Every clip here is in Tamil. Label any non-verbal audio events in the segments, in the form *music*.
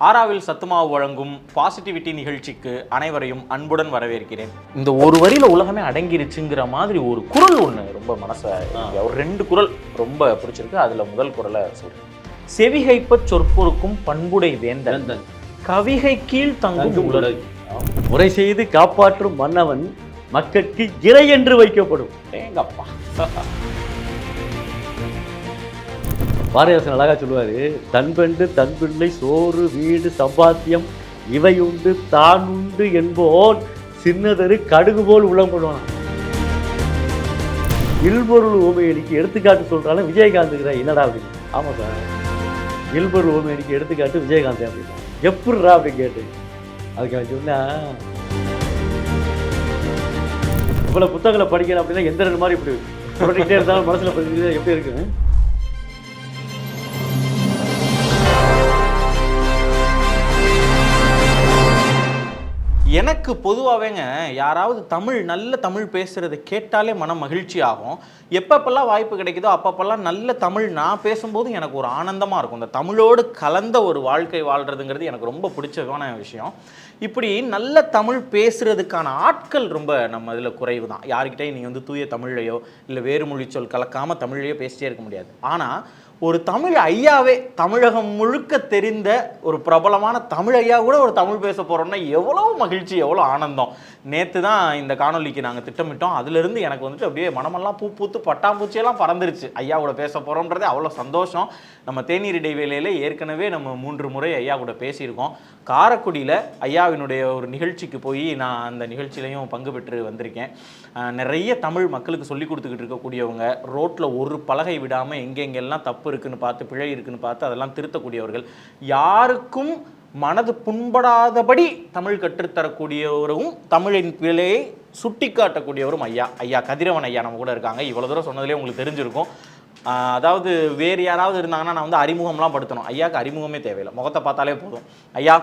ஆறாவில் சத்துமாவு வழங்கும் பாசிட்டிவிட்டி நிகழ்ச்சிக்கு அனைவரையும் அன்புடன் வரவேற்கிறேன். இந்த ஒரு வரியில உலகமே அடங்கிருச்சுங்கிற மாதிரி ஒரு குரல் ஒண்ணு ரொம்ப மனசை ஒரு ரெண்டு குரல் ரொம்ப பிடிச்சிருக்கு. அதுல முதல் குரலை சொல்றேன். செவிகைப்ப சொற்பொருக்கும் பண்புடை வேந்தன். கவிகை கீழ் தங்கும் உலகு. முறை செய்து காப்பாற்றும் மன்னவன் மக்களுக்கு இறை என்று வைக்கப்படும். ஏங்கப்பா. *laughs* பாரதிதாசன் அழகாக சொல்லுவார் தன் பெண்டு தன் பிள்ளை சோறு வீடு சம்பாத்தியம் இவை உண்டு தான் உண்டு என்போன் சின்னதரு கடுகு போல் உள்ளம் கொள்வான் இல்பொருள் ஓமையடிக்கு எடுத்துக்காட்டு சொல்கிறாலும் விஜயகாந்துங்கிற என்னடா அப்படின்னு ஆமாம் சார். இல்பொருள் ஓமையடிக்கு எடுத்துக்காட்டு விஜயகாந்த் அப்படின்னா. எப்படிரா அப்படின்னு கேட்டு? அதுக்கு அவன் சொன்னா இவ்வளோ புத்தகங்களை படிக்கிறேன் அப்படின்னா எந்த ரெண்டு மாதிரி இப்படி? புரட்டிக்கிட்டே இருந்தாலும் மனசில் படிக்கிறது எப்படி இருக்குன்னு எனக்கு பொதுவாகவேங்க யாராவது தமிழ் நல்ல தமிழ் பேசுறது கேட்டாலே மன மகிழ்ச்சி ஆகும். எப்பப்பெல்லாம் வாய்ப்பு கிடைக்குதோ அப்பப்பெல்லாம் நல்ல தமிழ் நான் பேசும்போது எனக்கு ஒரு ஆனந்தமாக இருக்கும். இந்த தமிழோடு கலந்த ஒரு வாழ்க்கை வாழ்கிறதுங்கிறது எனக்கு ரொம்ப பிடிச்சமான விஷயம். இப்படி நல்ல தமிழ் பேசுறதுக்கான ஆட்கள் ரொம்ப நம்ம இதில் குறைவு தான் யாருக்கிட்டையும் நீங்கள் வந்து தூய தமிழ்லையோ இல்லை வேறு மொழி சொல் கலக்காமல் தமிழ்லையோ பேசிட்டே இருக்க முடியாது. ஆனால் ஒரு தமிழ் ஐயாவே தமிழகம் முழுக்க தெரிந்த ஒரு பிரபலமான தமிழ் ஐயா கூட ஒரு தமிழ் பேச போகிறோம்னா எவ்வளோ மகிழ்ச்சி எவ்வளோ ஆனந்தம். நேற்று தான் இந்த காணொலிக்கு நாங்கள் திட்டமிட்டோம். அதுலேருந்து எனக்கு வந்துட்டு அப்படியே மனமெல்லாம் பூ பூத்து பட்டாம்பூச்சியெல்லாம் பறந்துருச்சு. ஐயா கூட பேச போகிறோன்றதே அவ்வளோ சந்தோஷம். நம்ம தேநீர் இடைவேளையில் ஏற்கனவே நம்ம மூன்று முறை ஐயா கூட பேசியிருக்கோம். காரைக்குடியில் ஐயாவினுடைய ஒரு நிகழ்ச்சிக்கு போய் நான் அந்த நிகழ்ச்சியிலையும் பங்கு பெற்று வந்திருக்கேன். நிறைய தமிழ் மக்களுக்கு சொல்லி கொடுத்துக்கிட்டு இருக்கக்கூடியவங்க ரோட்டில் ஒரு பலகை விடாமல் எங்கெங்கெல்லாம் தப்பு இருக்குன்னு பார்த்து பிழை இருக்குன்னு பார்த்து அதெல்லாம் திருத்தக்கூடியவர்கள். யாருக்கும் மனது புண்படாதபடி தமிழ் கற்றுத்தரக்கூடியவரும் தமிழின் பிழையை சுட்டி காட்டக்கூடியவரும் ஐயா ஐயா கதிரவன் ஐயா நம்ம கூட இருக்காங்க. இவ்வளோ தூரம் சொன்னதுலேயே உங்களுக்கு தெரிஞ்சிருக்கும். அதாவது வேறு யாராவது இருந்தாங்கன்னா நான் வந்து அறிமுகம்லாம் படுத்தணும். ஐயாக்கு அறிமுகமே தேவையில்லை. முகத்தை பார்த்தாலே போதும். ஐயா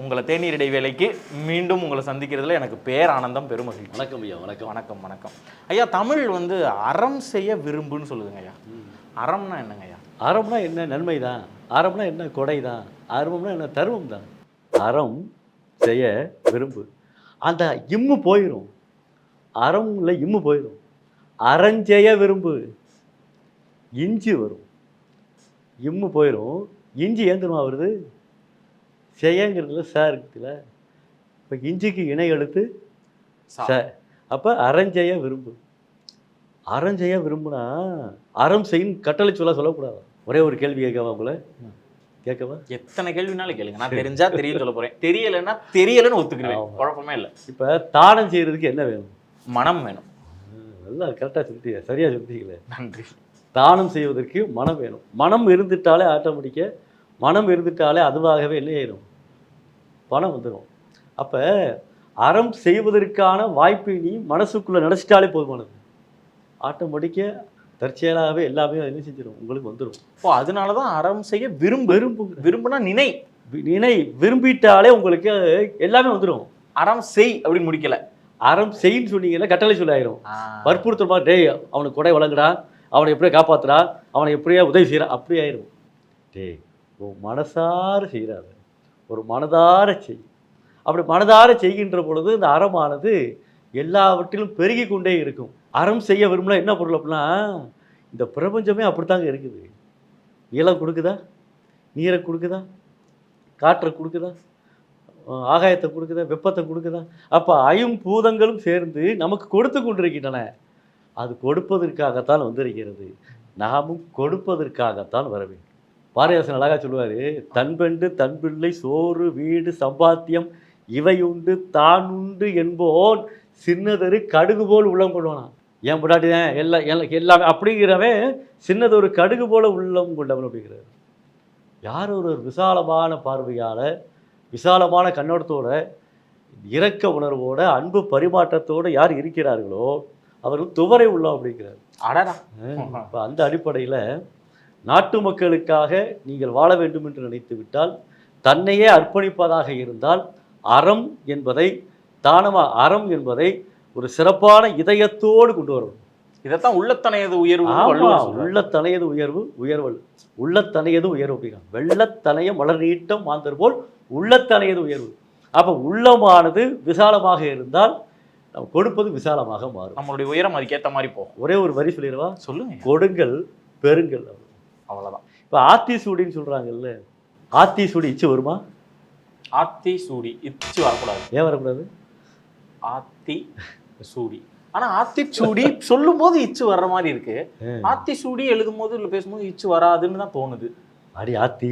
உங்களை தேநீர் இடைவேளைக்கு மீண்டும் உங்களை சந்திக்கிறதுல எனக்கு பேரானந்தம் பெருமகிழ்ச்சி. வணக்கம் ஐயா வணக்கம். வணக்கம் வணக்கம். ஐயா தமிழ் வந்து அறம் செய்ய விரும்புன்னு சொல்லுதுங்க ஐயா. அறம்னா என்னங்க ஐயா? அறம்னா என்ன நன்மை தான் அறம்னா என்ன கொடை தான் அறம்னா என்ன தருவம் தான் அறம் செய்ய விரும்பு. அந்த இம்மு போயிடும் அறம்ல இம்மு போயிடும் அறஞ்செய்ய விரும்பு. இஞ்சி வரும். இம்மு போயிடும் இஞ்சி ஏன் தெரியுமா வருது? செய்யங்கிறதுல ச இருக்குதுல. இப்போ இஞ்சிக்கு இணை எழுத்து சா. அப்போ அறஞ்செய்ய விரும்பு. அறஞ்செய்ய விரும்புனா அறம் செய்யும் கட்டளை சொல்ல சொல்லக்கூடாது. ஒரே ஒரு கேள்வி கேட்கவா உங்களை? கேட்கவா? எத்தனை கேள்வினாலும் கேளுங்க. நான் தெரிஞ்சா தெரியும் சொல்ல போறேன். தெரியலைன்னா தெரியலைன்னு ஒத்துக்கிறேன். குழப்பமே இல்லை. இப்போ தானம் செய்யறதுக்கு என்ன வேணும்? மனம் வேணும். நல்லா கரெக்டாக சொல்லிட்டீங்க. சரியாக சொல்லிட்டீங்களே. நன்றி. தானம் செய்வதற்கு மனம் வேணும். மனம் இருந்துட்டாலே ஆட்டோமேட்டிக்காக மனம் இருந்துட்டாலே அதுவாகவே என்ன ஆயிடும் பணம் வந்துடும் அப்போ அறம் செய்வதற்கான வாய்ப்பை நீ மனசுக்குள்ளே நினச்சிட்டாலே போதுமானது. ஆட்டோமேட்டிக்காக தற்செயலாகவே எல்லாமே என்ன செஞ்சிடும் உங்களுக்கு வந்துடும் ஓ அதனால தான் அறம் செய்ய விரும்பு விரும்புங்க விரும்புனா நினை. நினை விரும்பிட்டாலே உங்களுக்கு எல்லாமே வந்துடும் அறம் செய் அப்படின்னு முடிக்கல. அறம் செய்ன்னு சொன்னீங்கன்னா கட்டளை சொல்லாயிரும். வற்புறுத்தல் மாதிரி டேய் அவனுக்கு கொடை வழங்குடா அவனை எப்படியே காப்பாத்துறா அவனை எப்படியா உதவி செய்கிறா அப்படி ஆயிரும். டேய் உன் மனசார செய்கிறாத ஒரு மனதார செய். அப்படி மனதார செய்கின்ற பொழுது இந்த அறமானது எல்லாவற்றிலும் பெருகி கொண்டே இருக்கும். அறம் செய்ய விரும்பினா என்ன பொருள் அப்படின்னா இந்த பிரபஞ்சமே அப்படித்தாங்க இருக்குது. இலை கொடுக்குதா? நீரை கொடுக்குதா? காற்றை கொடுக்குதா? ஆகாயத்தை கொடுக்குதா? வெப்பத்தை கொடுக்குதா? அப்போ ஐம்பூதங்களும் சேர்ந்து நமக்கு கொடுத்து கொண்டிருக்கின்றன. அது கொடுப்பதற்காகத்தான் வந்திருக்கிறது. நாமும் கொடுப்பதற்காகத்தான் வர வேண்டும். அழகாக சொல்லுவார் தன்பெண்டு தன்பிள்ளை தன் பிள்ளை சோறு வீடு சம்பாத்தியம் இவை உண்டு தான் உண்டு என்போன் சின்னதொரு கடுகு போல் உள்ளம் கொள்வானாம். என் பொண்டாட்டி தான் எல்லாம் எல்லாம் எல்லாமே அப்படிங்கிறவன் சின்னதொரு கடுகு போல உள்ளம் கொண்டவன் அப்படிங்கிறார். யார் ஒரு விசாலமான பார்வையால் விசாலமான கண்ணோட்டத்தோட இரக்க உணர்வோட அன்பு பரிமாற்றத்தோடு யார் இருக்கிறார்களோ அவர்கள் துவரை உள்ளம் அப்படிங்கிறார். அடடா. இப்போ அந்த அடிப்படையில் நாட்டு மக்களுக்காக நீங்கள் வாழ வேண்டும் என்று நினைத்து விட்டால் தன்னையே அர்ப்பணிப்பதாக இருந்தால் அறம் என்பதை தானமா அறம் என்பதை ஒரு சிறப்பான இதயத்தோடு கொண்டு வரணும் இதைத்தான் உள்ளத்தனையது உயர்வு. உள்ளத்தனையது உயர்வு உயர்வல். உள்ளத்தனையது உயர்வு அப்படின்னா வெள்ளத்தனைய மலர் நீட்டம் மாந்தர் போல் உள்ளத்தனையது உயர்வு. அப்போ உள்ளமானது விசாலமாக இருந்தால் நம்ம கொடுப்பது விசாலமாக மாறும். நம்மளுடைய உயரம் அதுக்கேத்த மாதிரி போகும். ஒரே ஒரு வரி சொல்லிடுவா? சொல்லுங்க. கொடுங்கள் பெருங்கள் அவ்வளவுதான். இப்போ ஆத்தி சூடின்னு சொல்கிறாங்கல்ல ஆத்தி சூடி இச்சு வருமா? ஆத்தி சூடி இச்சு வரக்கூடாது. ஏன் வரக்கூடாது? ஆத்தி சூடி. ஆனா ஆத்தி சூடி சொல்லும் போது இச்சு வர்ற மாதிரி இருக்கு. ஆத்தி சூடி எழுதும் போது இல்ல பேசும்போது இச்சு வராதுன்னு தான் தோணுது. அடி ஆத்தி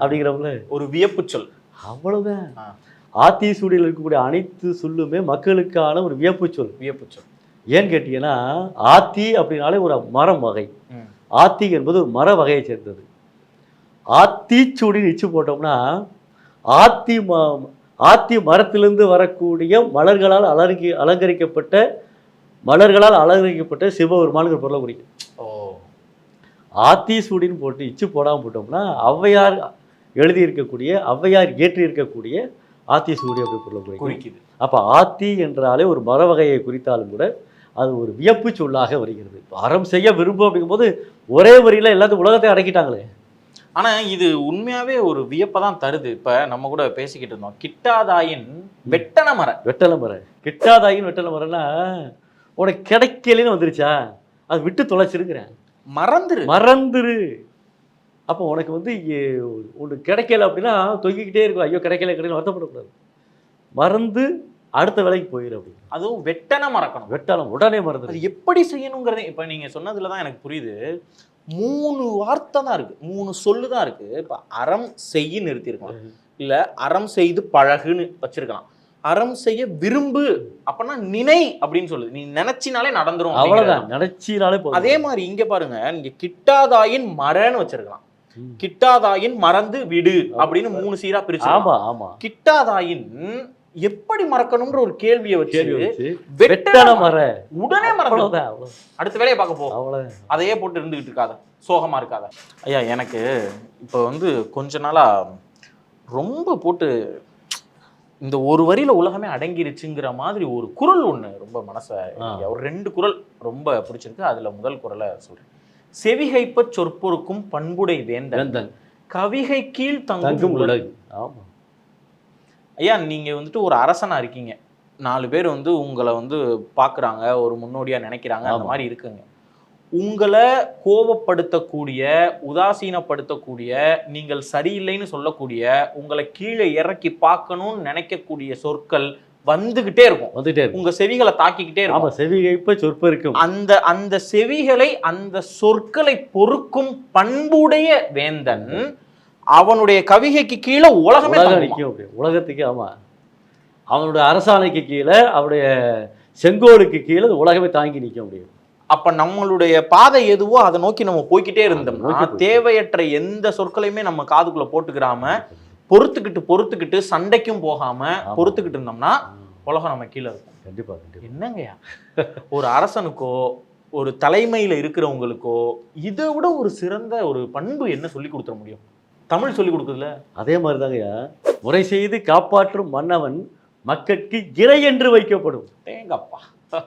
அப்படிங்கிறவங்கள. ஒரு வியப்பு சொல். அவ்வளவுதான். ஆத்தி சூடியில் இருக்கக்கூடிய அனைத்து சொல்லுமே மக்களுக்கான ஒரு வியப்பு சொல். வியப்பு சொல். ஏன்னு கேட்டீங்கன்னா ஆத்தி அப்படின்னாலே ஒரு மரம் வகை. ஆத்தி என்பது ஒரு மர வகையை சேர்ந்தது. ஆத்திச்சூடின்னு இச்சு போட்டோம்னா ஆத்தி ம ஆத்தி மரத்திலிருந்து வரக்கூடிய மலர்களால் அலங்கி அலங்கரிக்கப்பட்ட மலர்களால் அலங்கரிக்கப்பட்ட சிவபெருமானுங்கிற பொருளை குறிக்கும். ஓ. ஆத்தி சூடின்னு போட்டு இச்சு போடாமல் போட்டோம்னா ஔவையார் எழுதியிருக்கக்கூடிய ஔவையார் இயற்றி இருக்கக்கூடிய ஆத்தி சூடி அப்படி பொருளை குறிக்குது. அப்போ ஆத்தி என்றாலே ஒரு மர வகையை குறித்தாலும் கூட அது ஒரு வியப்பு சொல்லாக வருகிறது. அறம் செய்ய விரும்பும் அப்படிங்கும்போது ஒரே வரியில எல்லாத்தையும் உலகத்தை அடக்கிட்டாங்களே. ஆனா இது உண்மையாவே ஒரு வியப்பை தான் தருது. இப்ப நம்ம கூட பேசிக்கிட்டு இருந்தோம். கிட்டாதாயின் வெட்டன மர வெட்டலை மரம் கிட்டாதாயின் வெட்டலை மரம்னா உனக்கு கிடைக்கலன்னு வந்துருச்சா? அது விட்டு தொலைச்சிருக்கிறேன். மறந்துரு. மறந்துரு. அப்போ உனக்கு வந்து ஒண்ணு கிடைக்கல அப்படின்னா தொங்கிக்கிட்டே இருக்கும். ஐயோ கிடைக்கல கிடைக்கல வருத்தப்படக்கூடாது. மறந்து அடுத்த வேலைக்கு போயிரு அப்படி. அதுவும் வெட்டன மறக்கணும். வெட்டாலம் உடனே மறந்துரு. அது எப்படி செய்யணுங்கிறதே இப்ப நீங்க சொன்னதுல தான் எனக்கு புரியுது. மூணு வார்த்தை தான் இருக்கு. மூணு சொல்லு தான் இருக்கு. இப்ப அறம் செய்ய நிறுத்தியிருக்கலாம். இல்ல அறம் செய்து பழகுன்னு வச்சிருக்கலாம். அறம் செய்ய விரும்பு அப்பனா நினை அப்படின்னு சொல்லுது. நீ நினைச்சினாலே நடந்துரும். அவ்வளவுதான். நினைச்சினாலே போதும். அதே மாதிரி இங்க பாருங்க. நீங்க கிட்டாதாயின் மரன்னு வச்சிருக்கலாம். கிட்டாதாயின் மறந்து விடு அப்படின்னு மூணு சீரா பிரிச்சு ஆமா ஆமா. கிட்டாதாயின் எப்படி மறக்கணும்ன்ற ஒரு கேள்வியை கேள்வி வச்சு வெட்டன மர உடனே அவ்வளவு அடுத்த வேலையை பார்க்க போ. அதையே போட்டு இருந்துகிட்டு இருக்காத. சோகமா இருக்காத. ஐயா எனக்கு இப்போ வந்து கொஞ்ச நாளா ரொம்ப போட்டு இந்த ஒரு வரியில உலகமே அடங்கிருச்சுங்கிற மாதிரி ஒரு குரல் ஒண்ணு ரொம்ப மனசை. ஒரு ரெண்டு குரல் ரொம்ப பிடிச்சிருக்கு. அதுல முதல் குரலை சொல்றேன். செவிகைப்ப சொற்பொருக்கும் பண்புடை வேந்தன். கவிகை கீழ் தங்கும் உலகு. ஆமா. ஐயா நீங்க வந்துட்டு ஒரு அரசனா இருக்கீங்க. நாலு பேர் வந்து உங்களை வந்து பாக்குறாங்க ஒரு முன்னோடியா நினைக்கிறாங்க அந்த. மாதிரி இருக்குங்க. உங்களை கோபப்படுத்தக்கூடிய உதாசீனப்படுத்தக்கூடிய நீங்கள் சரியில்லைன்னு சொல்லக்கூடிய உங்களை கீழே இறக்கி பார்க்கணும்னு நினைக்கக்கூடிய சொற்கள் வந்துகிட்டே இருக்கும். வந்துட்டே உங்க செவிகளை தாக்கிக்கிட்டே இருக்கும். செவிகைப்ப சொற்ப இருக்கும். அந்த அந்த செவிகளை அந்த சொற்களை பொறுக்கும் பண்புடைய வேந்தன் அவனுடைய கவிகைக்கு கீழே உலகமே. நிற்கும் உலகத்துக்கு ஆமா. அவனுடைய அரசாணைக்கு கீழே அவருடைய செங்கோலுக்கு கீழே உலகமே தாங்கி நிற்க முடியும் அப்ப நம்மளுடைய பாதை எதுவோ அதை நோக்கி நம்ம போய்க்கிட்டே இருந்தோம்னா. தேவையற்ற எந்த சொற்களையுமே நம்ம காதுக்குள்ள போட்டுக்கிறாம பொறுத்துக்கிட்டு பொறுத்துக்கிட்டு சண்டைக்கும் போகாம. பொறுத்துக்கிட்டு இருந்தோம்னா உலகம் நம்ம கீழே இருக்கும். கண்டிப்பா கண்டிப்பா. என்னங்கய்யா? ஒரு அரசனுக்கோ ஒரு தலைமையில இருக்கிறவங்களுக்கோ இதை விட ஒரு சிறந்த ஒரு பண்பு என்ன சொல்லி கொடுத்துட முடியும்? தமிழ் சொல்லி கொடுக்குதுல அதே மாதிரி தாங்கய்யா முறை செய்து காப்பாற்றும் மன்னவன் மக்கட்கு இறை என்று வைக்கப்படும். தேங்கப்பா.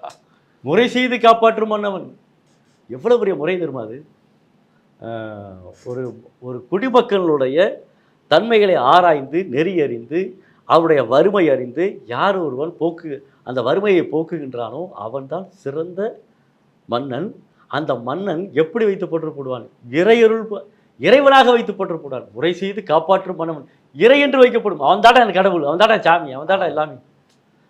முறை செய்து காப்பாற்றும் மன்னவன். எவ்வளவு பெரிய முறை தெரியுமா அது? ஒரு ஒரு குடிமக்களுடைய தன்மைகளை ஆராய்ந்து நெறி அறிந்து அவருடைய வறுமை அறிந்து யார் ஒருவன் போக்கு அந்த வறுமையை போக்குகின்றானோ அவன்தான் சிறந்த மன்னன். அந்த மன்னன் எப்படி வைத்து போற்றப்படுவான்? இறையருள் ப- இறைவனாக வைத்து போற்றப்படுவான் முறை செய்து காப்பாற்றும் மன்னவன் இறை என்று வைக்கப்படும். அவன் தாடா எனக்கு கடவுள். அவன் தாடா சாமி. அவன் தாடா எல்லாமே.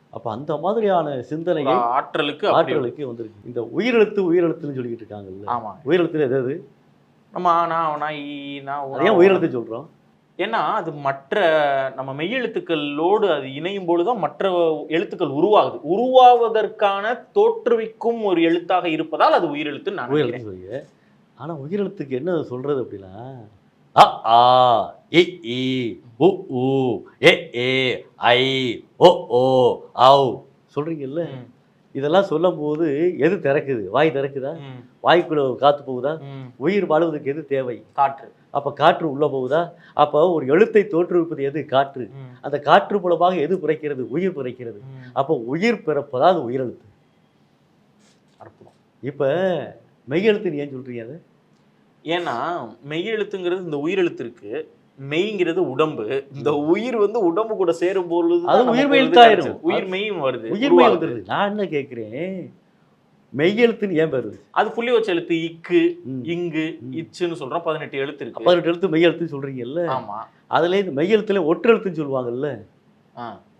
அப்போ அந்த மாதிரியான சிந்தனையை ஆற்றலுக்கு ஆற்றலுக்கு வந்திருக்கு. இந்த உயிரெழுத்து உயிரெழுத்துன்னு சொல்லிக்கிட்டு இருக்காங்கல்ல. ஆமா. உயிரெழுத்துல எது எது? நம்ம ஆனா அவனா ஈ நான் அது ஏன் உயிரெழுத்து சொல்றோம்? ஏன்னா அது மற்ற நம்ம மெய்யெழுத்துக்களோடு அது இணையும் பொழுதுதான் மற்ற எழுத்துக்கள் உருவாகுது. உருவாவதற்கான தோற்றுவிக்கும் ஒரு எழுத்தாக இருப்பதால் அது உயிரெழுத்துன்னு நான் உயிரெழுத்து சொல்லிய ஆனா உயிரெழுத்துக்கு என்ன சொல்றது அப்படின்னா அ ஆ இ ஈ உ ஊ எ ஏ ஐ ஓ ஓ ஔ சொல்றீங்கல்ல? ம், இதெல்லாம் சொல்லும்போது எது திறக்குது? வாய் திறக்குதா? வாய்க்குள்ள காத்து போகுதா. உயிர் வாழ்வதற்கு எது தேவை? காற்று. அப்ப காற்று உள்ள போகுதா? அப்ப ஒரு எழுத்தை தோற்றுவிப்பது எது? காற்று. அந்த காற்று மூலமாக எது பிறக்கிறது? உயிர் பிறக்கிறது. அப்போ உயிர் பிறப்பதா அது உயிரெழுத்து. அற்புதம். இப்போ மெய்யெழுத்து நீ ஏன் சொல்றீங்க அது? ஏன்னா மெய்யெழுத்துங்கிறது இந்த உயிரெழுத்து இருக்கு. மெய்ங்கிறது உடம்பு. இந்த உயிர் வந்து உடம்பு கூட சேரும் பொழுது அது உயிர் மெய் வந்து தாயிரும். கிடைச்சது. உயிர் மெய்யும் வருது. உருவாகுது. வந்துருது. நான் என்ன கேட்குறேன் மெய்யெழுத்துன்னு ஏன் வருது? அது புள்ளி வச்ச எழுத்து இக்கு. இங்கு. இச்சுன்னு சொல்றோம் பதினெட்டு எழுத்து இருக்கு. பதினெட்டு எழுத்து மெய்யெழுத்துன்னு சொல்றீங்கல்ல? ஆமா. அதுல இந்த மெய்யெழுத்துல ஒற்றெழுத்துன்னு சொல்லுவாங்கல்ல?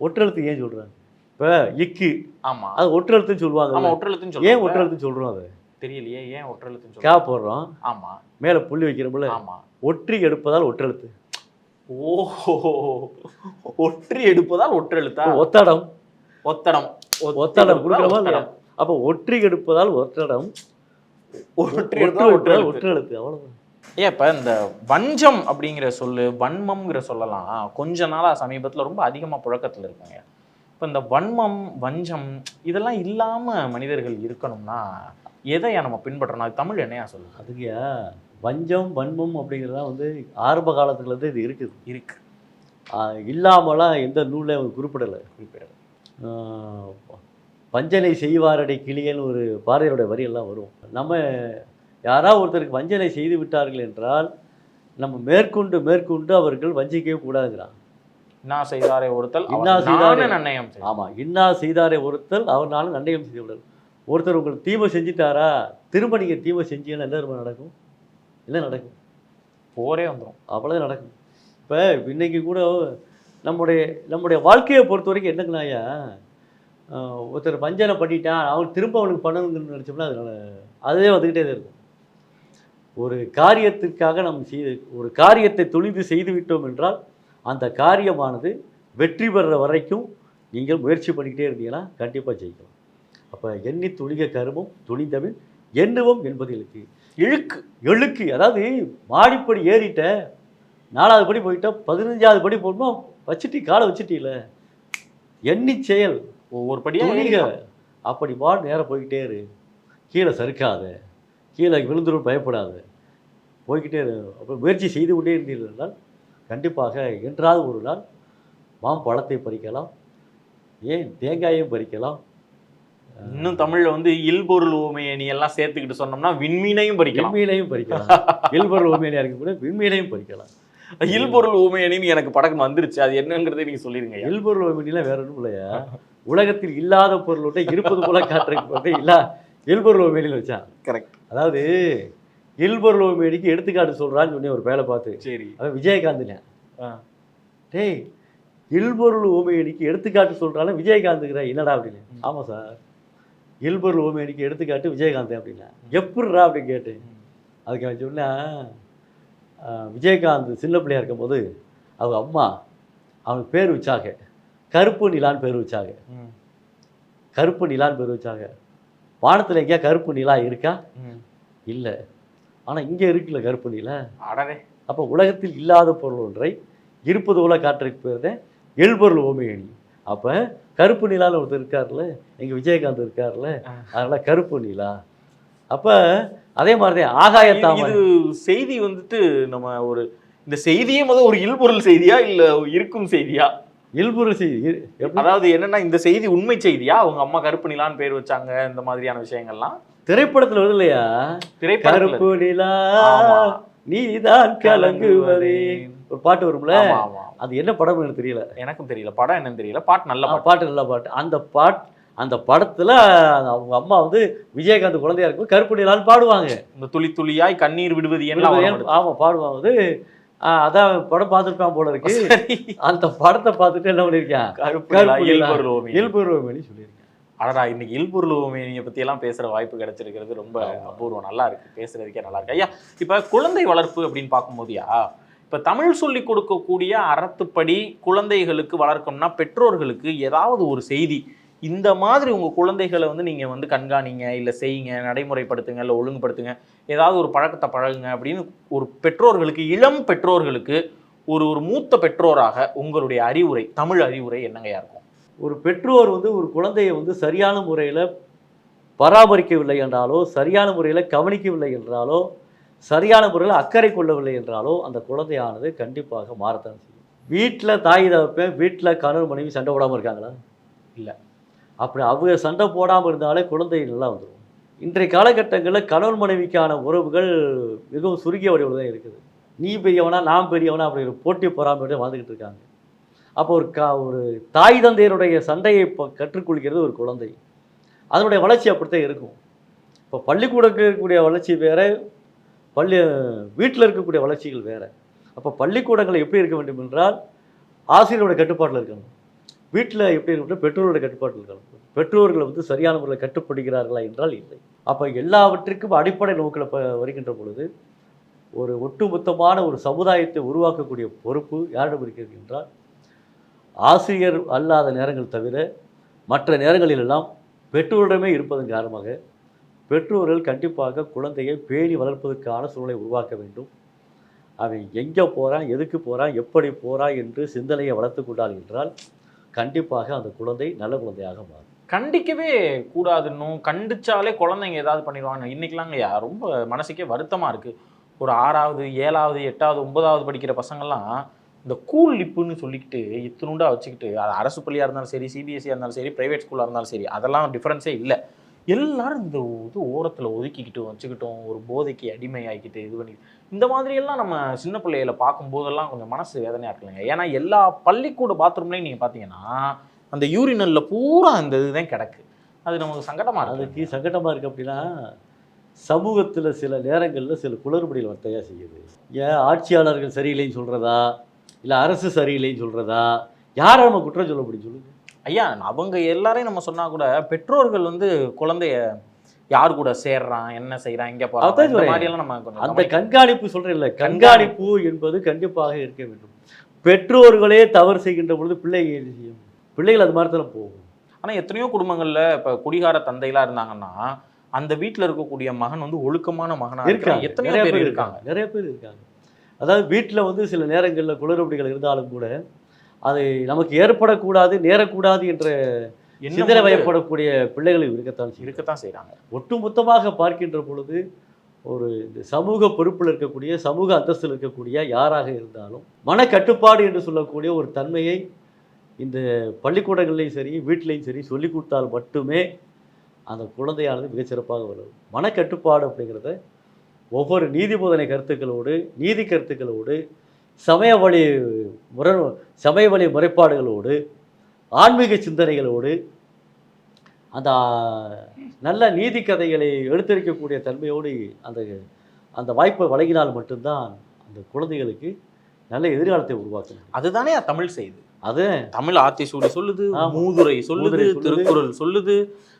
ஒற்றெழுத்து ஏன் சொல்றாங்க? இப்ப இக்கு. ஆமா. அது ஒற்றெழுத்துன்னு சொல்லுவாங்க ஆமா ஒற்றெழுத்துன்னு ஏன் ஒற்றெழுத்துன்னு சொல்றோம் அது? தெரியலையே ஏன் ஒற்றெழுத்துன்னு கா போடுறோம் ஆமா. மேல புள்ளி வைக்கிறோம்ல. ஆமா. ஒற்றி எடுப்பதால் ஒற்றெழுத்து. ஓஹோ ஒற்றி எடுப்பதால் ஒற்றெழுத்தா? ஒத்தடம். ஒத்தடம். ஒத்தடம். கொடுக்குறோமா. அப்ப ஒற்றி எடுப்பதால் ஒற்றடம். ஒற்றி ஒற்று எடுப்பதால் எடுப்பதால் ஒற்றெழுத்து. ஒற்றெழுத்து. அவ்வளவுதான். ஏன் இப்போ இந்த வஞ்சம் அப்படிங்கிற சொல்லு வன்மம்ங்கிற சொல்லலாம் கொஞ்ச நாளா சமீபத்துல ரொம்ப அதிகமா புழக்கத்துல இருக்குங்க. இப்போ இந்த வன்மம் வஞ்சம் இதெல்லாம் இல்லாம மனிதர்கள் இருக்கணும்னா எதையா நம்ம பின்பற்றணும்? அது தமிழ் என்னையா சொல்லுது? அதுக்குயா? வஞ்சம் வன்மம் அப்படிங்கிறதா வந்து ஆரம்ப காலத்துல இருந்து இது இருக்குது. இருக்கு. இல்லாமலாம் எந்த நூல்லையும் அவங்க குறிப்பிடலை. குறிப்பிடுறது ஆஹ் வஞ்சனை செய்வாரடை கிளியன்னு ஒரு பாரதியாருடைய வரி எல்லாம் வரும். நம்ம யாராவது ஒருத்தருக்கு வஞ்சனை செய்து விட்டார்கள் என்றால் நம்ம மேற்கொண்டு மேற்கொண்டு அவர்கள் வஞ்சிக்கவே கூடாதுங்கிறான். இன்னா செய்தாரே ஒருத்தல் இன்னா செய்தாரே- நானே நன்னயம். ஆமாம் இன்னா செய்தாரே ஒருத்தல் அவர்னாலும் நண்டயம் செய்து விடல். ஒருத்தர் உங்களுக்கு தீமை செஞ்சிட்டாரா? திரும்ப நீங்கள் தீமை செஞ்சீங்கன்னா என்ன திரும்ப நடக்கும்? என்ன நடக்கும்? போரே வந்துரும். அவ்வளோ நடக்கும். இப்போ இன்னைக்கு கூட நம்முடைய நம்முடைய வாழ்க்கையை பொறுத்த வரைக்கும் என்னங்கண்ணாயா ஒருத்தர் வஞ்சனை பண்ணிட்டான் அவன் திரும்ப அவனுக்கு பண்ணணுங்கன்னு நினச்சோம்னா அதனால அதே வந்துக்கிட்டே தான் இருக்கும். ஒரு காரியத்திற்காக நம்ம செய்து ஒரு காரியத்தை துணிந்து செய்து விட்டோம் என்றால் அந்த காரியமானது வெற்றி பெறுற வரைக்கும் நீங்கள் முயற்சி பண்ணிக்கிட்டே இருந்தீங்கன்னா கண்டிப்பாக ஜெயிக்கலாம். அப்போ எண்ணி துணிக கருமம் துணிந்தவன் எண்ணுவோம் என்பது இழுக்கு இழுக்கு எழுக்கு அதாவது மாடிப்படி ஏறிட்ட நாலாவது படி போயிட்டா பதினஞ்சாவது படி போடணும்? வச்சுட்டி காலை வச்சுட்டீல எண்ணி செயல். ஒவ்வொரு படியா துணிக. ஏறிக்கலாம். அப்படி பாடு நேரம் போய்கிட்டே இரு. கீழே சறுக்காத. கீழே விழுந்துரும் பயப்படாத. போய்கிட்டே இரு. அப்புறம் முயற்சி செய்து கொண்டே இருந்தீர்கள் என்றால் கண்டிப்பாக என்றாவது ஒரு நாள் மாம்பழத்தை பறிக்கலாம். ஏன்? தேங்காயையும் பறிக்கலாம். இன்னும் தமிழ்ல வந்து இல்பொருள் ஊமையணி எல்லாம் சேர்த்துக்கிட்டு சொன்னோம்னா விண்மீனையும் பறிக்கலாம். விண்மீனையும் பறிக்கலாம். இல்பொருள் ஓமையினா இருக்க கூட விண்மீனையும் பறிக்கலாம். இல்பொருள் ஊமையணின்னு எனக்கு படக்கம் வந்துருச்சு. அது என்னங்கிறதை நீங்க சொல்லிருங்க. இல்பொருள் ஓமையிலாம் வேற ஒன்றும் இல்லையா? உலகத்தில் இல்லாத பொருளோட இருப்பது போல காட்டுறதுக்கு இல்ல. இல்பொருள் ஓமையில வச்சான் கரெக்ட் அதாவது இல்பொருள் ஓமையடிக்கு எடுத்துக்காட்டு சொல்றான்னு சொன்னேன் ஒரு வேலை பார்த்து. சரி. அவன் விஜயகாந்த். டேய் இல்பொருள் ஓமையடிக்கு எடுத்துக்காட்டு சொல்றாலும் விஜயகாந்துங்கிற என்னடா அப்படின்னு? ஆமா சார். இல்பொருள் ஓமையடிக்கு எடுத்துக்காட்டு விஜயகாந்த் அப்படின்னா எப்படிரா அப்படின்னு கேட்டேன். அதுக்கு அவன் சொன்னா ஆஹ், விஜயகாந்த் சின்ன பிள்ளையா இருக்கும்போது அவங்க அம்மா அவனுக்கு பேர் வச்சாங்க. கருப்பு நிலான்னு பேர் வச்சாங்க. கருப்பு நிலான்னு பேர் வச்சாங்க. வானத்தில் எங்கேயா கருப்பு நிலா இருக்கா. இல்லை. ஆனால் இங்கே இருக்குல்ல கருப்பு நிலா. அடடே. அப்போ உலகத்தில் இல்லாத பொருள் ஒன்றை இருப்பது போல காட்டுறதுக்கு பேர் தான் எழுபொருள் ஓமையணி அப்போ கருப்பு நிலான்னு ஒருத்தர் இருக்கார்ல எங்கள் விஜயகாந்த் இருக்கார்ல. அதனால கருப்பு நிலா. அப்போ அதே மாதிரி தான் ஆகாயத்தாமரை இது செய்தி வந்துட்டு நம்ம ஒரு இந்த செய்தியே முதல் ஒரு இல்பொருள் செய்தியா இல்ல இருக்கும் செய்தியா? இல்பொருள் செய்தி அதாவது என்னன்னா இந்த செய்தி உண்மை செய்தியா? அவங்க அம்மா கருப்பு நிலான்னு பேர் வச்சாங்க இந்த மாதிரியான விஷயங்கள்லாம். திரைப்படத்தில் வருது இல்லையா? திரைப்படத்துல. கருப்பு நிலா. நீதான் கலங்குவதே. ஒரு பாட்டு வரும்ல. அது என்ன படம் எனக்கு தெரியல. எனக்கும் தெரியல. படம் என்னன்னு தெரியல. பாட்டு நல்ல பாட்டு. நல்ல பாட்டு. அந்த பாட் அந்த படத்துல அவங்க அம்மா வந்து விஜயகாந்த் குழந்தையா இருக்கும் கருப்பு நிலான்னு பாடுவாங்க. இந்த துளி துளியாய் கண்ணீர் விடுவது என்ன அவலம் ஆமா பாடுவாங்க வந்து. அதான் படம் பார்த்துருப்பான் போல இருக்கு. அந்த படத்தை பார்த்துட்டு என்ன ஓவியம். இயல்புருவமணி சொல்லியிருக்கேன். அடடா இன்னைக்கு இல்பொருள் ஓவியத்தை பத்தி எல்லாம் பேசுற வாய்ப்பு கிடைச்சிருக்கிறது ரொம்ப அபூர்வம். நல்லா இருக்கு. பேசுறதுக்கே நல்லா இருக்கு. ஐயா இப்ப குழந்தை வளர்ப்பு அப்படின்னு பார்க்கும்போதுயா இப்போ தமிழ் சொல்லி கொடுக்கக்கூடிய அறத்துப்படி குழந்தைகளுக்கு வளர்க்கணும்னா பெற்றோர்களுக்கு ஏதாவது ஒரு செய்தி. இந்த மாதிரி உங்கள் குழந்தைகளை வந்து நீங்கள் வந்து கண்காணிங்க இல்லை செய்யுங்க நடைமுறைப்படுத்துங்க இல்லை ஒழுங்குபடுத்துங்க. ஏதாவது ஒரு பழக்கத்தை பழகுங்க அப்படின்னு ஒரு பெற்றோர்களுக்கு இளம் பெற்றோர்களுக்கு ஒரு ஒரு மூத்த பெற்றோராக உங்களுடைய அறிவுரை தமிழ் அறிவுரை என்னங்கயா இருக்கும்? ஒரு பெற்றோர் வந்து ஒரு குழந்தையை வந்து சரியான முறையில் பராமரிக்கவில்லை என்றாலோ சரியான முறையில் கவனிக்கவில்லை என்றாலோ சரியான முறையில் அக்கறை கொள்ளவில்லை என்றாலோ அந்த குழந்தையானது கண்டிப்பாக மாறத்தான் செய்யும். வீட்டில் தாய் தகப்பேன் வீட்டில் கணவன் மனைவி சண்டை போடாமல் இருக்காங்களா? இல்லை. அப்படி அவங்க சண்டை போடாமல் இருந்தாலே குழந்தை நல்லா வந்துடும் இன்றைய காலகட்டங்களில் கணவன் மனைவிக்கான உறவுகள் மிகவும் சுருங்கிய வடிவில் தான் இருக்குது. நீ பெரியவனா நான் பெரியவனா அப்படி ஒரு போட்டி பொறாமையோட வாழ்ந்துக்கிட்டு இருக்காங்க. அப்போ ஒரு கா ஒரு தாய் தந்தையருடைய சண்டையை இப்போ கற்றுக்கொள்கிறது ஒரு குழந்தை. அதனுடைய வளர்ச்சி அப்படித்தான் இருக்கும். இப்போ பள்ளிக்கூடத்தில் இருக்கக்கூடிய வளர்ச்சி வேறு பள்ளி வீட்டில் இருக்கக்கூடிய வளர்ச்சிகள் வேறு. அப்போ பள்ளிக்கூடங்கள் எப்படி இருக்க வேண்டும் என்றால் ஆசிரியரோட கட்டுப்பாட்டில் இருக்கணும். வீட்டில் எப்படி இருக்கணும் பெற்றோரோட கட்டுப்பாட்டில் இருக்கணும். பெற்றோர்கள் வந்து சரியான முறையில் கட்டுப்படுகிறார்களா என்றால் இல்லை. அப்போ எல்லாவற்றிற்கும் அடிப்படை நோக்கில் வருகின்ற பொழுது ஒரு ஒட்டுமொத்தமான ஒரு சமுதாயத்தை உருவாக்கக்கூடிய பொறுப்பு யாரிடம் இருக்கிறது என்றால் ஆசிரியர் அல்லாத நேரங்கள் தவிர மற்ற நேரங்களிலெல்லாம் பெற்றோரிடமே இருப்பதன் காரணமாக பெற்றோர்கள் கண்டிப்பாக குழந்தையை பேணி வளர்ப்பதற்கான சூழலை உருவாக்க வேண்டும். அவன் எங்கே போகிறான் எதுக்கு போகிறான் எப்படி போகிறான் என்று சிந்தனையை வளர்த்து கொண்டால் என்றால் கண்டிப்பாக அந்த குழந்தை நல்ல குழந்தையாக மாறும். கண்டிக்கவே கூடாதுன்னும் கண்டிச்சாலே குழந்தைங்க ஏதாவது பண்ணிடுவாங்க. இன்னைக்கெல்லாங்கய்யா ரொம்ப மனசுக்கே வருத்தமாக இருக்குது ஒரு ஆறாவது ஏழாவது எட்டாவது ஒன்பதாவது படிக்கிற பசங்கள்லாம் இந்த கூல் லிப்புன்னு சொல்லிக்கிட்டு இத்தினுண்டா வச்சுக்கிட்டு அது அரசு பள்ளியாக இருந்தாலும் சரி சிபிஎஸ்சியாக இருந்தாலும் சரி ப்ரைவேட் ஸ்கூலாக இருந்தாலும் சரி அதெல்லாம் டிஃப்ரென்ஸே இல்லை. எல்லாரும் இந்த இது ஓரத்தில் ஒதுக்கிக்கிட்டு வச்சுக்கிட்டோம். ஒரு போதைக்கு அடிமையாக்கிட்டு இது பண்ணி இந்த மாதிரியெல்லாம் நம்ம சின்ன பிள்ளைகளை பார்க்கும்போதெல்லாம் கொஞ்சம் மனசு வேதனையாக இருக்குல்லைங்க. ஏன்னா எல்லா பள்ளிக்கூட பாத்ரூம்லையும் நீங்கள் பார்த்தீங்கன்னா அந்த யூரினல்ல பூரா அந்த இதுதான் கிடக்கு. அது நமக்கு சங்கடமாக இருக்கு. அதுக்கு சங்கடமாக இருக்குது அப்படின்னா சமூகத்தில் சில நேரங்களில் சில குளறுபடிகள் வர்த்தையாக செய்யுது. ஏன் ஆட்சியாளர்கள் சரியில்லைன்னு சொல்கிறதா இல்லை அரசு சரியில்லைன்னு சொல்கிறதா யாரை நம்ம குற்றம் சொல்ல முடியும் சொல்லுங்கள் ஐயா அவங்க எல்லாரையும் நம்ம சொன்னா கூட பெற்றோர்கள் வந்து குழந்தைய யார் கூட சேர்றான் என்ன செய்றான் இங்க போறான் சொல்றேன். நம்ம அந்த. கண்காணிப்பு சொல்கிறேன் இல்லை கண்காணிப்பு என்பது கண்டிப்பாக இருக்க வேண்டும். பெற்றோர்களே தவறு செய்கின்ற பொழுது பிள்ளைகள் என்ன செய்யும்? பிள்ளைகள் அது மாதிரி தானே போகும். ஆனா எத்தனையோ குடும்பங்கள்ல இப்ப குடிகார தந்தைலாம் இருந்தாங்கன்னா அந்த வீட்டுல இருக்கக்கூடிய மகன் வந்து ஒழுக்கமான மகனா இருக்காங்க. நிறைய பேர் இருக்காங்க. நிறைய பேர் இருக்காங்க. அதாவது வீட்டில் வந்து சில நேரங்களில் குளறுபடிகள் இருந்தாலும் கூட அது நமக்கு ஏற்படக்கூடாது நேரக்கூடாது என்ற சிந்தனை வயப்படக்கூடிய பிள்ளைகள் இருக்கத்தான் இருக்கத்தான் செய்றாங்க. ஒட்டுமொத்தமாக பார்க்கின்ற பொழுது ஒரு இந்த சமூக பொறுப்பில் இருக்கக்கூடிய சமூக அந்தஸ்தில் இருக்கக்கூடிய யாராக இருந்தாலும் மனக்கட்டுப்பாடு என்று சொல்லக்கூடிய ஒரு தன்மையை இந்த பள்ளிக்கூடங்கள்லையும் சரி வீட்டிலையும் சரி சொல்லிக் கொடுத்தால் மட்டுமே அந்த குழந்தையானது மிகச்சிறப்பாக வரும் மனக்கட்டுப்பாடு அப்படிங்கிறத ஒவ்வொரு நீதி போதனை கருத்துக்களோடு நீதி கருத்துக்களோடு சமய வழி முறை சமய வழி முறைப்பாடுகளோடு ஆன்மீக சிந்தனைகளோடு அந்த நல்ல நீதி கதைகளை எடுத்திருக்கக்கூடிய தன்மையோடு அந்த அந்த வாய்ப்பை வழங்கினால் மட்டும்தான் அந்த குழந்தைகளுக்கு நல்ல எதிர்காலத்தை உருவாக்கணும் அதுதானே தமிழ் செய்யுது அது. தமிழ் ஆத்திசூடி சொல்லுது ஆமா. மூதுரை சொல்லுது மூதுரை சொல்லுது. திருக்குறள் சொல்லுது.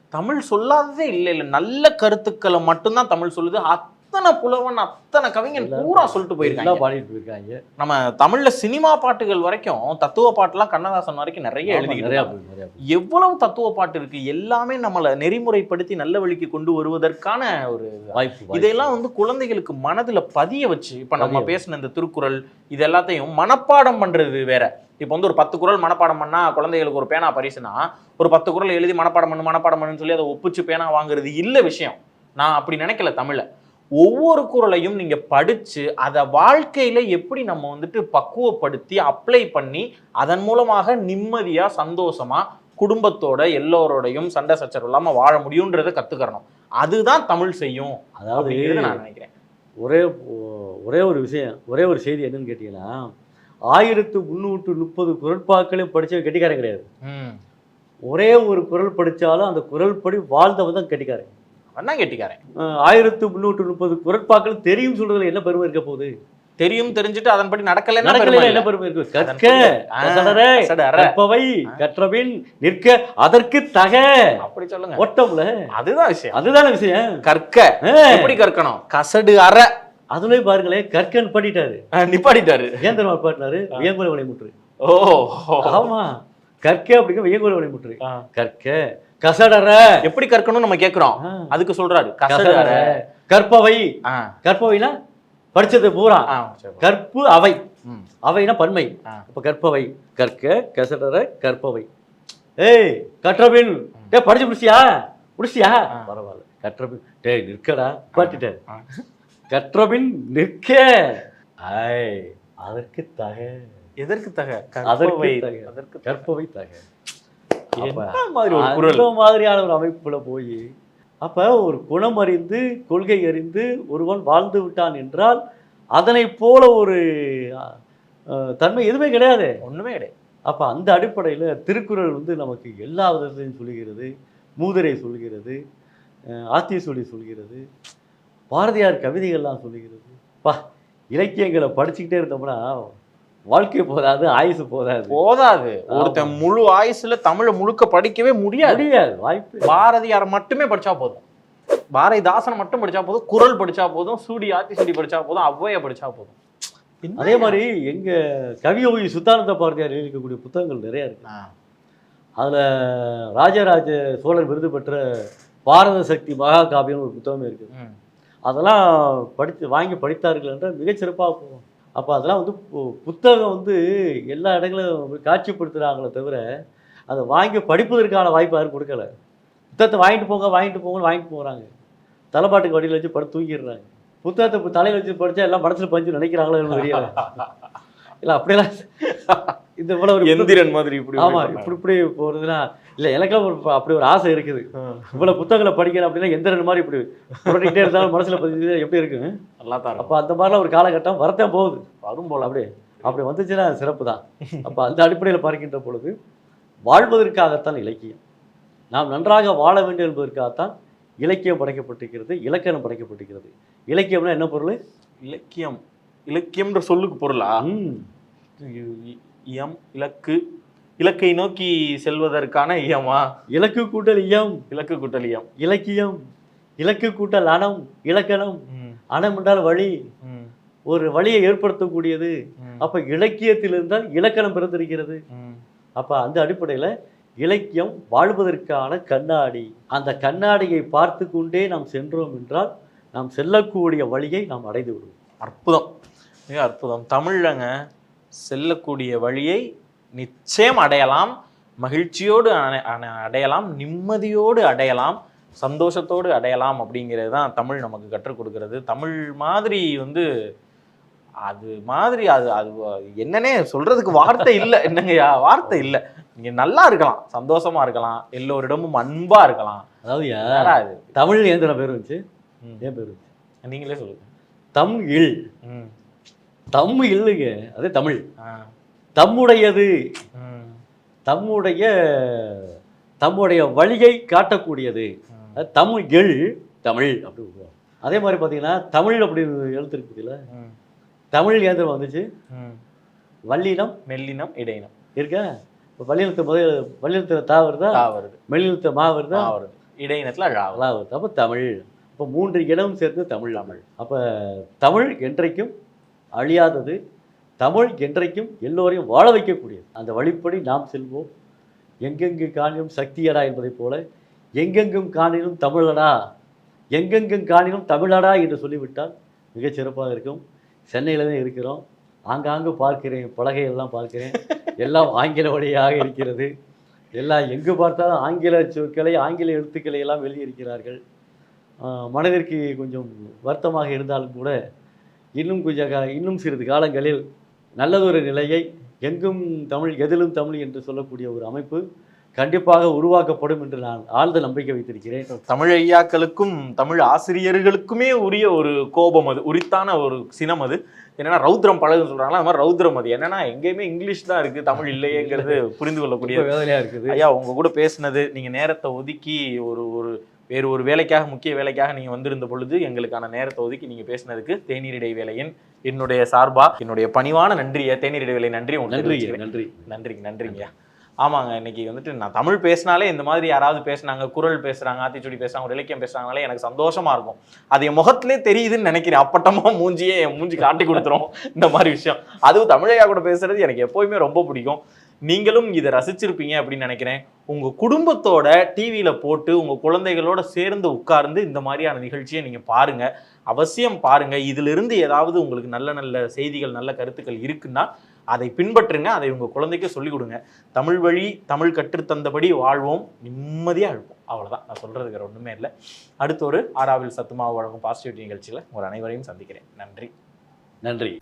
தமிழ் சொல்லாததே இல்லை இல்லை நல்ல கருத்துக்களை மட்டும்தான் தமிழ் சொல்லுது. அத்தனை புலவன் அத்தனை கவிஞன் பூரா சொல்லிட்டு போயிருக்காங்க. பாடிட்டு போயிருக்காங்க நம்ம தமிழ்ல சினிமா பாட்டுகள் வரைக்கும் தத்துவ பாட்டுலாம் கண்ணதாசன் வரைக்கும் நிறைய எழுதிக்கிட்டு இருக்காங்க. எவ்வளவு தத்துவ பாட்டு இருக்கு எல்லாமே நம்மளை நெறிமுறைப்படுத்தி நல்ல வழிக்கு கொண்டு வருவதற்கான ஒரு வாய்ப்பு. இதையெல்லாம் வந்து குழந்தைகளுக்கு மனதுல பதிய வச்சு இப்ப நம்ம பேசின இந்த திருக்குறள் இது எல்லாத்தையும் மனப்பாடம் பண்றது வேற. இப்போ வந்து ஒரு பத்து குறள் மனப்பாடம் பண்ணா குழந்தைகளுக்கு ஒரு பேனா பரிசுனா ஒரு பத்து குறள் எழுதி மனப்பாடம் பண்ணு மனப்பாடம் பண்ணுன்னு சொல்லி அதை ஒப்பிச்சு பேனா வாங்குறது இல்ல விஷயம். நான் அப்படி நினைக்கல தமிழ்ல ஒவ்வொரு குறளையும் நீங்க படிச்சு அதை வாழ்க்கையில எப்படி நம்ம வந்துட்டு பக்குவப்படுத்தி அப்ளை பண்ணி அதன் மூலமாக நிம்மதியா சந்தோஷமா குடும்பத்தோட எல்லோரோடையும் சண்டை சச்சரவு இல்லாம வாழ முடியுன்றதை கத்துக்கிறணும். அதுதான் தமிழ் செய்யும். அதாவது நான் நினைக்கிறேன். ஒரே ஒரே ஒரு விஷயம் ஒரே ஒரு செய்தி என்னன்னு கேட்டிங்கன்னா ஆயிரத்து முந்நூற்று முப்பது குரட்பாக்களையும் படிச்சவன் கெட்டிக்காரன் கிடையாது. ம். ஒரே ஒரு குரல் படிச்சாலும் அந்த குரல் படி வாழ்ந்தவன் தான் கெட்டிக்காரன். அவன் தான் கெட்டிக்காரன் அஹ் ஆயிரத்து முந்நூற்று முப்பது குரட்பாக்கள் தெரியும் சொல்றதுல என்ன பெருமை இருக்க போகுது? தெரியும் தெரிஞ்சுட்டு அதன்படி நடக்கல என்ன. பெருமை இருக்கு? கற்க. கற்பவை கற்றபின் நிற்க அதற்கு தக. அப்படி சொல்லுங்க. ஓட்டம்ல? அதுதான் விஷயம். அதுதானே விஷயம். கற்க. எப்படி கற்கணும்? கசடு அற. அதுலயும் பாருங்களேன் கற்கன் பண்ணிட்டாரு ஆ, நிப்பாட்டிட்டாரு. ஏன் தெரியுமா பாட்டினாரு வியங்குல விளைமுற்று ஓ ஆமா. கற்க அப்படிங்க வியங்குல விளைமுற்று ஆ. கற்க. கசடற. எப்படி கற்கணும் நம்ம கேக்குறோம். ஆ, அதுக்கு சொல்றாரு கசடு கசடற. கற்பவை. கற்பவைனா படிச்சது பூரா. கற்பு அவை. அவைனா பன்மை. ஆ. அப்ப கற்பவை. கற்க கசடற கற்பவை. ஏய் கற்றபின். டேய் படிச்சு முடிச்சியா? முடிச்சியா. பரவாயில்ல. கற்றபின். டேய் நிற்கடா. பாட்டிட்டேன். கற்றபின் நிற்க. ஐ அதற்கு தக. எதற்கு தக. அதற்கு தக. கற்பவை தக. என்ன மாதிரி ஒரு குரல்? மாதிரியான ஒரு அமைப்புல போய் அப்ப ஒரு குணம் அறிந்து கொள்கை அறிந்து ஒருவன் வாழ்ந்து விட்டான் என்றால் அதனை போல ஒரு தன்மை எதுவுமே கிடையாது. ஒண்ணுமே கிடையாது. அப்போ அந்த அடிப்படையில் திருக்குறள் வந்து நமக்கு எல்லா விதத்தையும் சொல்லுகிறது மூதுரை சொல்கிறது ஆத்திசூடி சொல்கிறது பாரதியார் கவிதைகள்லாம் சொல்லுகிறது. பா இலக்கியங்களை படிச்சுக்கிட்டே இருந்தோம்னா வாழ்க்கை போதாது ஆயுசு போதாது. போதாது. ஒருத்தன் முழு ஆயுசுல தமிழை முழுக்க படிக்கவே முடியாது. முடியாது வாய்ப்பு பாரதியார் மட்டுமே படிச்சா போதும். பாரதிதாசனை மட்டும் படிச்சா போதும். குறள் படிச்சா போதும். சூடி ஆத்திசூடி படிச்சா போதும். ஔவையை படிச்சா போதும்? அதே மாதிரி எங்க கவியோகி சுத்தானந்த பாரதியார் எழுதியிருக்கக்கூடிய புத்தகங்கள் நிறைய இருக்கு. அதுல ராஜராஜ சோழர் விருது பெற்ற பாரத சக்தி மகாகாவியம் ஒரு புத்தகமே இருக்குது ம். அதெல்லாம் படித்து வாங்கி படித்தார்கள் என்றால் மிகச்சிறப்பாக போகும். அப்போ அதெல்லாம் வந்து பு- புத்தகம் வந்து எல்லா இடங்களும் காட்சிப்படுத்துகிறாங்களே தவிர அதை வாங்கி படிப்பதற்கான வாய்ப்பு யாரும் கொடுக்கல. புத்தகத்தை வாங்கிட்டு போங்க வாங்கிட்டு போங்கன்னு வாங்கிட்டு போகிறாங்க தலைப்பாட்டுக்கு வடியில் வச்சு படுத்து தூங்கிடுறாங்க. புத்தகத்தை இப்போ தலையில் வச்சு படித்தா எல்லாம் மனசில் பஞ்சு நினைக்கிறாங்களோ தெரியல. இல்லை அப்படியெல்லாம் இந்த ஒரு எந்திரன் மாதிரி இப்படி ஆமா இப்படி இப்படி போகிறதுனா இல்லை எனக்கெல்லாம் ஒரு அப்படி ஒரு ஆசை இருக்குது. இவ்வளவு புத்தகங்களை படிக்கிறேன் அப்படின்னா எந்த ரெண்டு மாதிரி இப்படி புரட்டிக்கிட்டே இருந்தாலும் மனசுல பதிஞ்சு எப்படி இருக்குங்க நல்லா தான் அப்போ அந்த மாதிரிலாம் ஒரு காலகட்டம் வரத்தான் போகுது. வரும் போல அப்படி அப்படி வந்துச்சுன்னா அது சிறப்பு தான். அப்போ அந்த அடிப்படையில் பார்க்கின்ற பொழுது வாழ்வதற்காகத்தான் இலக்கியம். நாம் நன்றாக வாழ வேண்டும் என்பதற்காகத்தான் இலக்கியம் படைக்கப்பட்டிருக்கிறது இலக்கணம் படைக்கப்பட்டிருக்கிறது. இலக்கியம்னா என்ன பொருள்? இலக்கியம். இலக்கியம்ன்ற சொல்லுக்கு பொருளா? இயம் இலக்கு. இலக்கை நோக்கி செல்வதற்கான இயமா? இலக்கு கூட்டல் இயம். இலக்கு குட்டலியம் இலக்கியம். இலக்கு கூட்டல் அணம் இலக்கணம். அணம் என்றால் வழி. ஒரு வழியை ஏற்படுத்தக்கூடியது. அப்ப இலக்கியத்தில் இருந்தால் இலக்கணம் பிறந்திருக்கிறது. அப்ப அந்த அடிப்படையில இலக்கியம் வாழ்வதற்கான கண்ணாடி. அந்த கண்ணாடியை பார்த்து கொண்டே நாம் சென்றோம் என்றால் நாம் செல்லக்கூடிய வழியை நாம் அடைந்து விடுவோம். அற்புதம். மிக அற்புதம். தமிழங்க செல்லக்கூடிய வழியை நிச்சயம் அடையலாம். மகிழ்ச்சியோடு அடையலாம். நிம்மதியோடு அடையலாம். சந்தோஷத்தோடு அடையலாம் அப்படிங்கிறது தான் தமிழ் நமக்கு கற்றுக் கொடுக்கிறது. தமிழ் மாதிரி வந்து அது மாதிரி அது அது என்னன்னே சொல்றதுக்கு வார்த்தை இல்லை. *laughs* என்னங்கய்யா வார்த்தை இல்லை. நீங்க நல்லா இருக்கலாம். சந்தோஷமா இருக்கலாம். எல்லோரிடமும் அன்பா இருக்கலாம். அதாவது யா- என்னடா இது? தமிழ் ஏந்திர பேர் வந்துச்சு. ஏன் பேர் நீங்களே சொல்லுங்க. தம் இல். ம். தம் இல்லைங்க அது தமிழ். தம்முடையது. தம்முடைய தம்முடைய வழியை காட்டக்கூடியது. தமிழ் எள் தமிழ் அப்படி விடுவாங்க. அதே மாதிரி பார்த்தீங்கன்னா தமிழ் அப்படி எழுத்து இருக்குதுல்ல ம். தமிழ் ஏந்திரம் வந்துச்சு. வல்லினம். மெல்லினம் இடையினம். இருக்கா? இப்போ வல்லினத்து முதல் வல்லினத்தில் தா வருதா? வருது. மெல்லினத்து மா வருதா? தா வருது. இடையினத்துல ழா வருது. அப்போ தமிழ். அப்போ மூன்று இடம் சேர்ந்து தமிழ். தமிழ். அப்போ தமிழ் என்றைக்கும் அழியாதது தமிழ் என்றைக்கும் எல்லோரையும் வாழ வைக்கக்கூடியது. அந்த வழிப்படி நாம் செல்வோம். எங்கெங்கு காணிலும் சக்தியடா என்பதைப் போல எங்கெங்கும் காணிலும் தமிழடா எங்கெங்கும் காணிலும் தமிழடா என்று சொல்லிவிட்டால் மிகச் சிறப்பாக இருக்கும். சென்னையில் தான் இருக்கிறோம். ஆங்காங்கு பார்க்கிறேன் பலகையெல்லாம் பார்க்கிறேன். எல்லாம் ஆங்கில வழியாக இருக்கிறது. எல்லாம் எங்கு பார்த்தாலும் ஆங்கில சொற்களை ஆங்கில எழுத்துக்களை எல்லாம் வெளியிருக்கிறார்கள் மனதிற்கு கொஞ்சம் வருத்தமாக இருந்தாலும் கூட இன்னும் கொஞ்சம் கா- இன்னும் சிறிது காலங்களில் நல்லதொரு நிலையை எங்கும் தமிழ் எதிலும் தமிழ் என்று சொல்லக்கூடிய ஒரு அமைப்பு கண்டிப்பாக உருவாக்கப்படும் என்று நான் ஆழ்ந்த நம்பிக்கை வைத்திருக்கிறேன். தமிழ் ஐயாக்களுக்கும் தமிழ் ஆசிரியர்களுக்குமே உரிய ஒரு கோபம் அது உரித்தான ஒரு சினம் அது. என்னன்னா ரௌத்ரம் பழகுன்னு சொல்றாங்களா? அது மாதிரி ரௌத்ரம் அது. என்னன்னா எங்கேயுமே இங்கிலீஷ் தான் இருக்கு. தமிழ் இல்லையேங்கிறது புரிந்து கொள்ளக்கூடிய வேதனையா இருக்குது. ஐயா உங்க கூட பேசுனது நீங்க நேரத்தை ஒதுக்கி ஒரு ஒரு வேறு ஒரு வேலைக்காக முக்கிய வேலைக்காக நீங்க வந்திருந்த பொழுது எங்களுக்கான நேரத்தை ஒதுக்கி நீங்க பேசினதுக்கு தேநீர் இடைவேளையின் என்னுடைய சார்பா என்னுடைய பணிவான நன்றியை தேநீர் இடைவேளை நன்றி உங்களுக்கு நன்றி. நன்றி. நன்றிங்க நன்றிங்க. ஆமாங்க இன்னைக்கு வந்துட்டு நான் தமிழ் பேசினாலே இந்த மாதிரி யாராவது பேசுனாங்க குரல் பேசுறாங்க ஆத்திச்சூடி பேசுறாங்க ஒரு இலக்கியம் பேசுறாங்களே எனக்கு சந்தோஷமா இருக்கும். அது என் முகத்திலே தெரியுதுன்னு நினைக்கிறேன். அப்பட்டமா மூஞ்சியே என் மூஞ்சி காட்டி கொடுத்துரும். இந்த மாதிரி விஷயம். அதுவும் தமிழையா கூட பேசுறது எனக்கு எப்போயுமே ரொம்ப பிடிக்கும். நீங்களும் இதை ரசிச்சிருப்பீங்க அப்படின்னு நினைக்கிறேன். உங்கள் குடும்பத்தோட டிவியில் போட்டு உங்கள் குழந்தைகளோட சேர்ந்து உட்கார்ந்து இந்த மாதிரியான நிகழ்ச்சியை நீங்கள் பாருங்க. அவசியம் பாருங்கள் இதிலிருந்து ஏதாவது உங்களுக்கு நல்ல நல்ல செய்திகள் நல்ல கருத்துக்கள் இருக்குன்னா அதை பின்பற்றுங்க. அதை உங்கள் குழந்தைக்கு சொல்லிக் கொடுங்க. தமிழ் வழி தமிழ் கற்றுத்தந்தபடி வாழ்வோம். நிம்மதியாக அழுப்போம் அவ்வளோதான் நான் சொல்கிறதுக்கு ஒன்றுமே இல்லை. அடுத்து ஒரு ஆறாவில் சத்துமாவு வழங்கும் பாசிட்டிவிட்டி நிகழ்ச்சியில் உங்கள் அனைவரையும் சந்திக்கிறேன். நன்றி. நன்றி.